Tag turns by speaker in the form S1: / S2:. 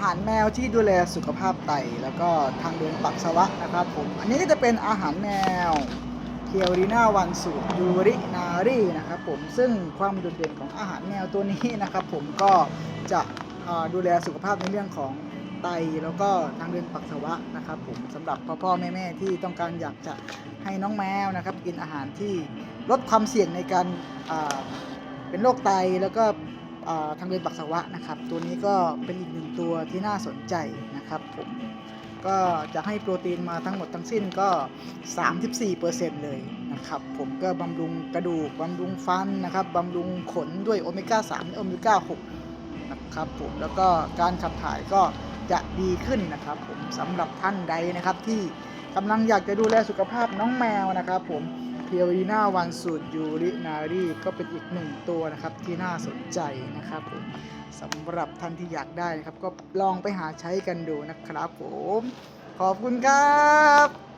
S1: หารแมวที่ดูแลสุขภาพไต แล้วก็ทางเดินปัสสาวะนะครับผม อันนี้ก็จะเป็นอาหารแมวเคียวรีนาวันสูตรยูรินารีนะครับผม ซึ่งความโดดเด่นของอาหารแมวตัวนี้นะครับผมก็จะดูแลสุขภาพในเรื่องของไตแล้วก็ทางเดินปัสสาวะนะครับผมสำหรับพ่อพ่อแม่แม่ที่ต้องการอยากจะให้น้องแมวนะครับกินอาหารที่ลดความเสี่ยงในการเป็นโรคไตแล้วก็ ทางเดินปัสสาวะนะครับ ตัวนี้ก็เป็นอีกหนึ่งตัวที่น่าสนใจนะครับผมก็จะให้โปรตีนมาทั้งหมดทั้งสิ้นก็ 34%เลยนะครับผมก็บำรุงกระดูกบำรุงฟันนะครับบำรุงขนด้วยโอเมก้า3และโอเมก้า6นะครับผมแล้วก็การขับถ่ายก็จะดีขึ้นนะครับผมสำหรับท่านใดนะครับที่กำลังอยากจะดูแลสุขภาพน้องแมวนะครับผม พียวรีนาวันสูตรยูรินารีก็เป็นอีกหนึ่งตัวนะครับที่น่าสนใจนะครับผมสำหรับท่านที่อยากได้นะครับ ก็ลองไปหาใช้กันดูนะครับผม ขอบคุณครับ